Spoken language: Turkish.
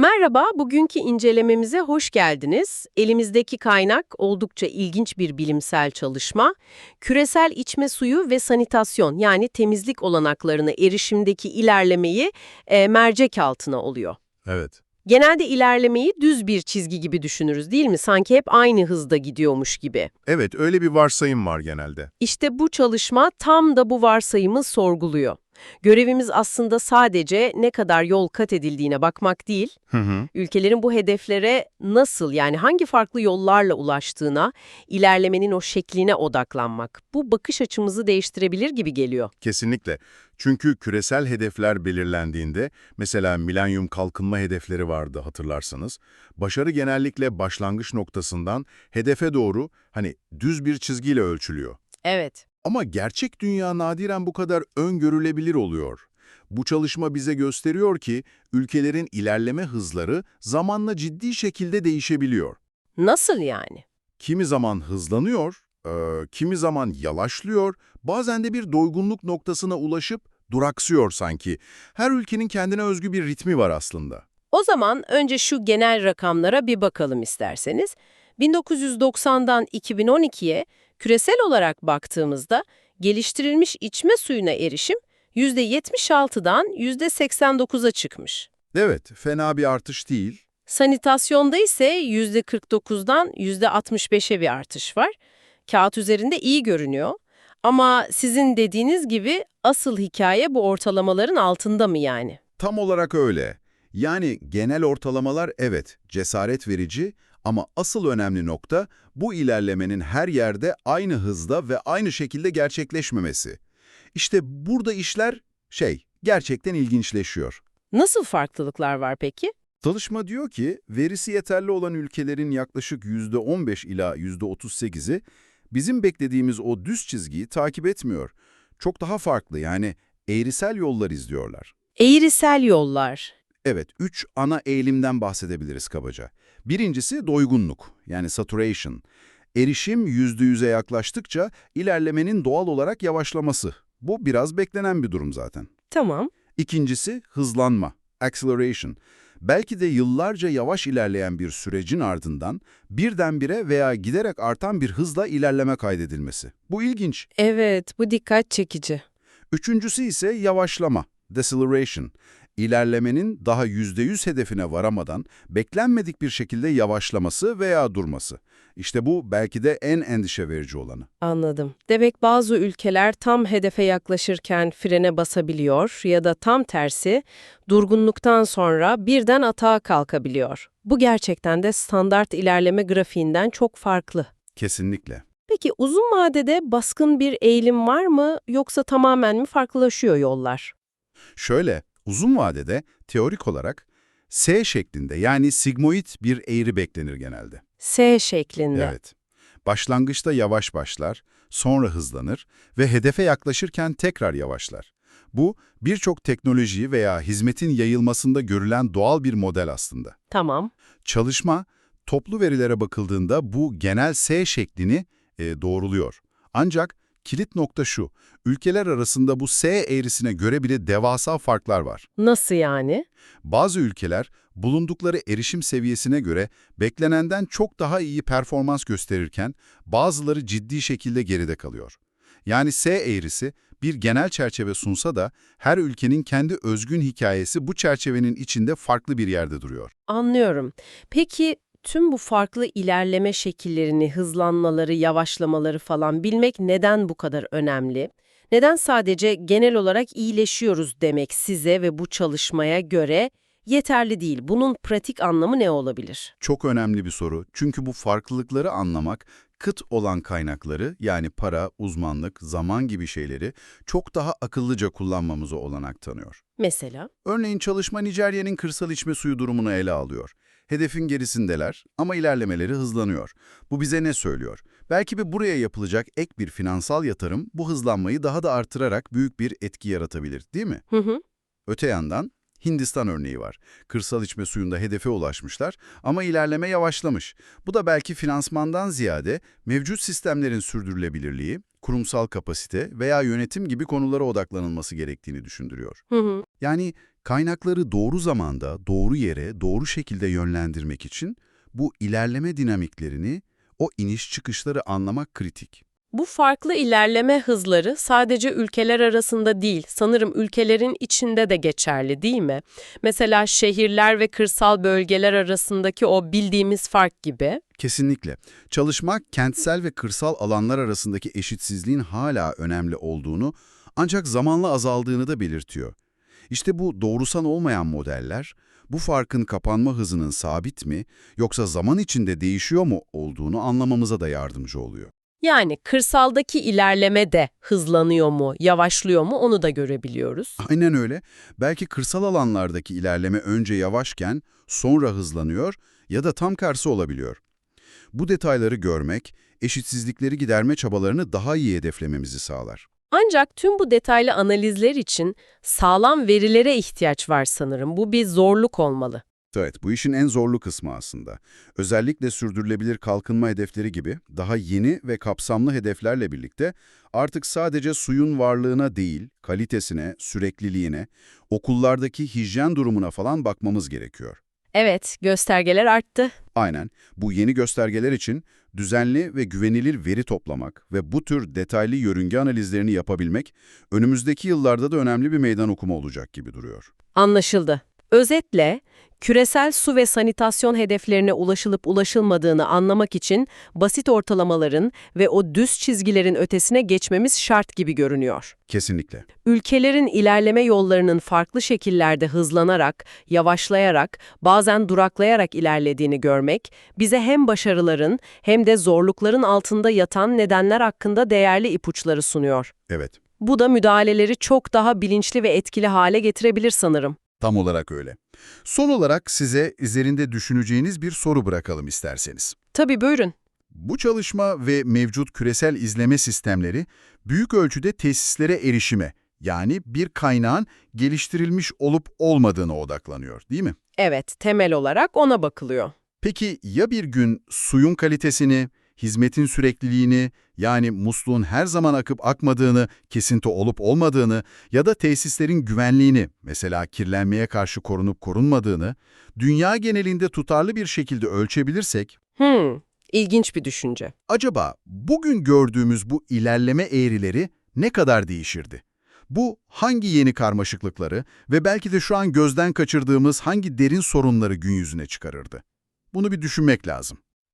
Merhaba, bugünkü incelememize hoş geldiniz. Elimizdeki kaynak oldukça ilginç bir bilimsel çalışma. Küresel içme suyu ve sanitasyon yani temizlik olanaklarına erişimdeki ilerlemeyi e, mercek altına oluyor. Evet. Genelde ilerlemeyi düz bir çizgi gibi düşünürüz değil mi? Sanki hep aynı hızda gidiyormuş gibi. Evet, öyle bir varsayım var genelde. İşte bu çalışma tam da bu varsayımı sorguluyor. Görevimiz aslında sadece ne kadar yol kat edildiğine bakmak değil, Hı hı. ülkelerin bu hedeflere nasıl yani hangi farklı yollarla ulaştığına, ilerlemenin o şekline odaklanmak. Bu bakış açımızı değiştirebilir gibi geliyor. Kesinlikle. Çünkü küresel hedefler belirlendiğinde, mesela milenyum kalkınma hedefleri vardı hatırlarsanız, başarı genellikle başlangıç noktasından hedefe doğru hani düz bir çizgiyle ölçülüyor. Evet. Ama gerçek dünya nadiren bu kadar öngörülebilir oluyor. Bu çalışma bize gösteriyor ki ülkelerin ilerleme hızları zamanla ciddi şekilde değişebiliyor. Nasıl yani? Kimi zaman hızlanıyor, e, kimi zaman yavaşlıyor, bazen de bir doygunluk noktasına ulaşıp duraksıyor sanki. Her ülkenin kendine özgü bir ritmi var aslında. O zaman önce şu genel rakamlara bir bakalım isterseniz. 1990'dan 2012'ye küresel olarak baktığımızda geliştirilmiş içme suyuna erişim %76'dan %89'a çıkmış. Evet, fena bir artış değil. Sanitasyonda ise %49'dan %65'e bir artış var. Kağıt üzerinde iyi görünüyor. Ama sizin dediğiniz gibi asıl hikaye bu ortalamaların altında mı yani? Tam olarak öyle. Yani genel ortalamalar evet, cesaret verici ama asıl önemli nokta bu ilerlemenin her yerde aynı hızda ve aynı şekilde gerçekleşmemesi. İşte burada işler şey, gerçekten ilginçleşiyor. Nasıl farklılıklar var peki? Çalışma diyor ki, verisi yeterli olan ülkelerin yaklaşık %15 ila %38'i bizim beklediğimiz o düz çizgiyi takip etmiyor. Çok daha farklı yani eğrisel yollar izliyorlar. Eğrisel yollar. Evet, üç ana eğilimden bahsedebiliriz kabaca. Birincisi doygunluk, yani saturation. Erişim %100'e yaklaştıkça ilerlemenin doğal olarak yavaşlaması. Bu biraz beklenen bir durum zaten. Tamam. İkincisi hızlanma, acceleration. Belki de yıllarca yavaş ilerleyen bir sürecin ardından birdenbire veya giderek artan bir hızla ilerleme kaydedilmesi. Bu ilginç. Evet, bu dikkat çekici. Üçüncüsü ise yavaşlama, deceleration. İlerlemenin daha %100 hedefine varamadan beklenmedik bir şekilde yavaşlaması veya durması. İşte bu belki de en endişe verici olanı. Anladım. Demek bazı ülkeler tam hedefe yaklaşırken frene basabiliyor ya da tam tersi durgunluktan sonra birden atağa kalkabiliyor. Bu gerçekten de standart ilerleme grafiğinden çok farklı. Kesinlikle. Peki uzun vadede baskın bir eğilim var mı yoksa tamamen mi farklılaşıyor yollar? Şöyle, uzun vadede teorik olarak S şeklinde yani sigmoid bir eğri beklenir genelde. S şeklinde. Evet. Başlangıçta yavaş başlar, sonra hızlanır ve hedefe yaklaşırken tekrar yavaşlar. Bu, birçok teknoloji veya hizmetin yayılmasında görülen doğal bir model aslında. Tamam. Çalışma, toplu verilere bakıldığında bu genel S şeklini e, doğruluyor. Ancak kilit nokta şu, ülkeler arasında bu S eğrisine göre bile devasa farklar var. Nasıl yani? Bazı ülkeler bulundukları erişim seviyesine göre beklenenden çok daha iyi performans gösterirken bazıları ciddi şekilde geride kalıyor. Yani S eğrisi bir genel çerçeve sunsa da her ülkenin kendi özgün hikayesi bu çerçevenin içinde farklı bir yerde duruyor. Anlıyorum. Peki tüm bu farklı ilerleme şekillerini, hızlanmaları, yavaşlamaları falan bilmek neden bu kadar önemli? Neden sadece genel olarak iyileşiyoruz demek size ve bu çalışmaya göre yeterli değil? Bunun pratik anlamı ne olabilir? Çok önemli bir soru çünkü bu farklılıkları anlamak kıt olan kaynakları yani para, uzmanlık, zaman gibi şeyleri çok daha akıllıca kullanmamıza olanak tanıyor. Mesela? Örneğin çalışma Nijerya'nın kırsal içme suyu durumunu ele alıyor. Hedefin gerisindeler ama ilerlemeleri hızlanıyor. Bu bize ne söylüyor? Belki bir buraya yapılacak ek bir finansal yatırım bu hızlanmayı daha da artırarak büyük bir etki yaratabilir, değil mi? Hı hı. Öte yandan Hindistan örneği var. Kırsal içme suyunda hedefe ulaşmışlar ama ilerleme yavaşlamış. Bu da belki finansmandan ziyade mevcut sistemlerin sürdürülebilirliği, kurumsal kapasite veya yönetim gibi konulara odaklanılması gerektiğini düşündürüyor. Hı hı. Yani Kaynakları doğru zamanda, doğru yere, doğru şekilde yönlendirmek için bu ilerleme dinamiklerini, o iniş çıkışları anlamak kritik. Bu farklı ilerleme hızları sadece ülkeler arasında değil, sanırım ülkelerin içinde de geçerli değil mi? Mesela şehirler ve kırsal bölgeler arasındaki o bildiğimiz fark gibi. Kesinlikle. Çalışmak kentsel ve kırsal alanlar arasındaki eşitsizliğin hala önemli olduğunu ancak zamanla azaldığını da belirtiyor. İşte bu doğrusal olmayan modeller, bu farkın kapanma hızının sabit mi yoksa zaman içinde değişiyor mu olduğunu anlamamıza da yardımcı oluyor. Yani kırsaldaki ilerleme de hızlanıyor mu, yavaşlıyor mu onu da görebiliyoruz. Aynen öyle. Belki kırsal alanlardaki ilerleme önce yavaşken sonra hızlanıyor ya da tam tersi olabiliyor. Bu detayları görmek, eşitsizlikleri giderme çabalarını daha iyi hedeflememizi sağlar. Ancak tüm bu detaylı analizler için sağlam verilere ihtiyaç var sanırım. Bu bir zorluk olmalı. Evet, bu işin en zorlu kısmı aslında. Özellikle sürdürülebilir kalkınma hedefleri gibi daha yeni ve kapsamlı hedeflerle birlikte artık sadece suyun varlığına değil, kalitesine, sürekliliğine, okullardaki hijyen durumuna falan bakmamız gerekiyor. Evet, göstergeler arttı. Aynen, bu yeni göstergeler için düzenli ve güvenilir veri toplamak ve bu tür detaylı yörünge analizlerini yapabilmek önümüzdeki yıllarda da önemli bir meydan okuma olacak gibi duruyor. Anlaşıldı. Özetle, küresel su ve sanitasyon hedeflerine ulaşılıp ulaşılmadığını anlamak için basit ortalamaların ve o düz çizgilerin ötesine geçmemiz şart gibi görünüyor. Kesinlikle. Ülkelerin ilerleme yollarının farklı şekillerde hızlanarak, yavaşlayarak, bazen duraklayarak ilerlediğini görmek, bize hem başarıların hem de zorlukların altında yatan nedenler hakkında değerli ipuçları sunuyor. Evet, Bu da müdahaleleri çok daha bilinçli ve etkili hale getirebilir sanırım. Tam olarak öyle. Son olarak size üzerinde düşüneceğiniz bir soru bırakalım isterseniz. Tabii buyurun. Bu çalışma ve mevcut küresel izleme sistemleri büyük ölçüde tesislere erişime, yani bir kaynağın geliştirilmiş olup olmadığına odaklanıyor, değil mi? Evet, temel olarak ona bakılıyor. Peki ya bir gün suyun kalitesini, hizmetin sürekliliğini, yani musluğun her zaman akıp akmadığını, kesinti olup olmadığını ya da tesislerin güvenliğini, mesela kirlenmeye karşı korunup korunmadığını, dünya genelinde tutarlı bir şekilde ölçebilirsek, Hmm, ilginç bir düşünce. acaba bugün gördüğümüz bu ilerleme eğrileri ne kadar değişirdi? Bu hangi yeni karmaşıklıkları ve belki de şu an gözden kaçırdığımız hangi derin sorunları gün yüzüne çıkarırdı? Bunu bir düşünmek lazım.